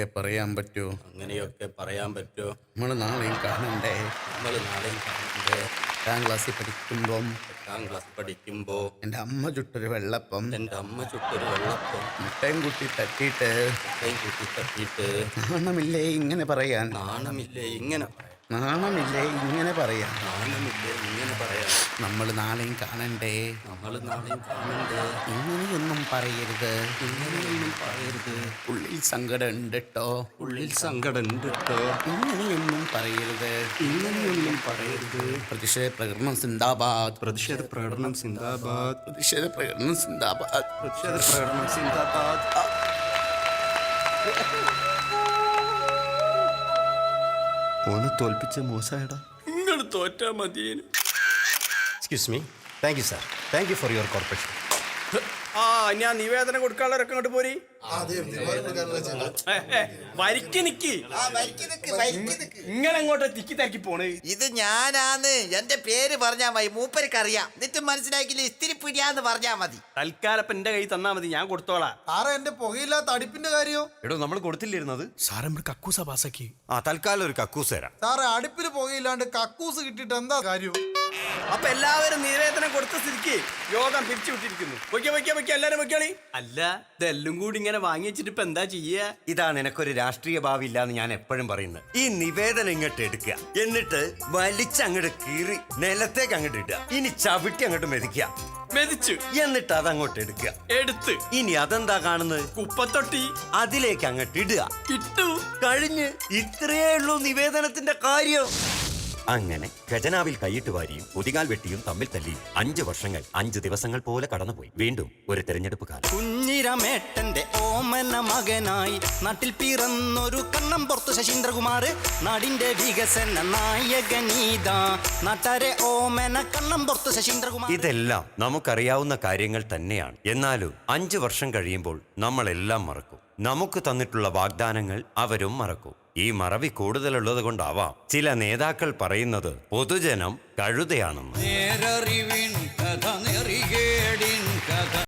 ഒക്കെ പറയാൻ പറ്റുമോ അങ്ങനെയൊക്കെ പറയാൻ പറ്റുമോ നമ്മൾ നാളെയും കാണണ്ടേ? നമ്മൾ നാളെയും കാണണ്ടേ? എട്ടാം ക്ലാസ്സിൽ പഠിക്കുമ്പോൾ എട്ടാം ക്ലാസ് പഠിക്കുമ്പോൾ എന്റെ അമ്മ ചുട്ടൊരു വെള്ളപ്പം. എന്റെ അമ്മ ചുട്ടൊരു വെള്ളപ്പം. മുട്ടയും കുട്ടി തട്ടിയിട്ട് മുട്ടയും കുട്ടി തട്ടിയിട്ട് നാണമില്ലേ ഇങ്ങനെ പറയാൻ? നാണമില്ലേ ഇങ്ങനെ പറയാം നാണമില്ലേ? ഇങ്ങനെ പറയാം. നാണമില്ലേ? ഇങ്ങനെ പറയാം. നമ്മൾ നാളെയും കാണണ്ടേ? നമ്മൾ നാളെയും കാണണ്ടേ? ഇങ്ങനെയൊന്നും പറയരുത്. ഇങ്ങനെയൊന്നും പറയരുത്. ഉള്ളിൽ സങ്കടം ഉണ്ട് കേട്ടോ ഉള്ളിൽ സങ്കടം ഉണ്ട് കേട്ടോ ഇങ്ങനെയൊന്നും പറയരുത്. ഇങ്ങനെയൊന്നും പറയരുത്. പ്രതിഷേധ പ്രകടനം സിന്ദാബാദ്. പ്രതിഷേധ പ്രകടനം സിന്ദാബാദ്. പ്രതിഷേധ പ്രകടനം സിന്ദാബാദ്. പ്രതിഷേധ പ്രകടനം സിന്ദാബാദ് ഓനെ തോൽപ്പിച്ച മോശമായടാ നിങ്ങൾ തോറ്റാ മതി excuse me thank you sir thank you for your corporation ആ ഞാൻ നിവേദനം കൊടുക്കാനുള്ളവരൊക്കെ അങ്ങോട്ട് പോരി. വരിക്ക് നിക്ക്. ഇങ്ങനെ അങ്ങോട്ട് തിക്കി തിരക്കി പോണ്. ഇത് ഞാനാന്ന് എന്റെ പേര് പറഞ്ഞാ മതി മൂപ്പർക്ക് അറിയാം എന്നിട്ട് മനസ്സിലാക്കില്ല ഇത്തിരി പിടിയാന്ന് പറഞ്ഞാ മതി. തൽക്കാലം ഇപ്പൊ എന്റെ കൈ തന്നാ മതി ഞാൻ കൊടുത്തോളാം. സാറേ എന്റെ പുകയില്ലാത്ത അടുപ്പിന്റെ കാര്യോ? എടോ നമ്മൾ കൊടുത്തില്ലിരുന്നത്? സാറേ കക്കൂസ പാസാക്കി ആ തൽക്കാലം ഒരു കക്കൂസ് തരാം സാറേ അടുപ്പിൽ പുകയില്ലാണ്ട് കക്കൂസ് കിട്ടിട്ട് എന്താ കാര്യം? അപ്പൊ എല്ലാവരും നിവേദനം കൊടുത്ത സ്ഥിതിക്ക് യോഗം പിരിച്ചു വിട്ടിരിക്കുന്നു വയ്ക്ക വയ്ക്ക വയ്ക്ക എല്ലാരും അല്ല ഇതെല്ലാം കൂടി ഇങ്ങനെ വാങ്ങി വെച്ചിട്ട് ഇപ്പൊ എന്താ ചെയ്യാ? ഇതാണ് എനക്കൊരു രാഷ്ട്രീയ ഭാവി ഇല്ലാന്ന് ഞാൻ എപ്പോഴും പറയുന്നത്. ഈ നിവേദനം ഇങ്ങോട്ട് എടുക്കുക. എന്നിട്ട് വലിച്ചങ്ങോട്ട് കീറി നിലത്തേക്ക് അങ്ങോട്ട് ഇടുക. ഇനി ചവിട്ടി അങ്ങോട്ട് മെതിക്കുക. മെതിച്ചു. എന്നിട്ട് അതങ്ങോട്ട് എടുക്കുക. എടുത്ത്. ഇനി അതെന്താ കാണുന്നത്? കുപ്പത്തൊട്ടി. അതിലേക്ക് അങ്ങോട്ട് ഇടുക. ഇട്ടു. കഴിഞ്ഞ് ഇത്രയേ ഉള്ളൂ നിവേദനത്തിന്റെ കാര്യം. അങ്ങനെ ഖജനാവിൽ കൈയിട്ട് വാരിയും ഒതികാൽ വെട്ടിയും തമ്മിൽ തല്ലി അഞ്ച് വർഷങ്ങൾ അഞ്ച് ദിവസങ്ങൾ പോലെ കടന്നുപോയി. വീണ്ടും ഒരു തെരഞ്ഞെടുപ്പ് കാലം. കുഞ്ഞിരമേട്ടന്റെ ഓമന മകനായി നാട്ടിൽ പിറന്നൊരു കണ്ണം പുറത്തു ശശീന്ദ്രകുമാർ നാടിന്റെ വികസന നായകനീത നാട്ടാരെ ഓമന കണ്ണം പുറത്തു ശശീന്ദ്രകുമാർ. ഇതെല്ലാം നമുക്കറിയാവുന്ന കാര്യങ്ങൾ തന്നെയാണ്. എന്നാലും അഞ്ചു വർഷം കഴിയുമ്പോൾ നമ്മളെല്ലാം മറക്കും. നമുക്ക് തന്നിട്ടുള്ള വാഗ്ദാനങ്ങൾ അവരും മറക്കും. ഈ മറവി കൂടുതലുള്ളത് കൊണ്ടാവാം. ചില നേതാക്കൾ പറയുന്നത് പൊതുജനം കഴുതയാണെന്ന്. നേരറിവിൻ കഥ നെറിയേ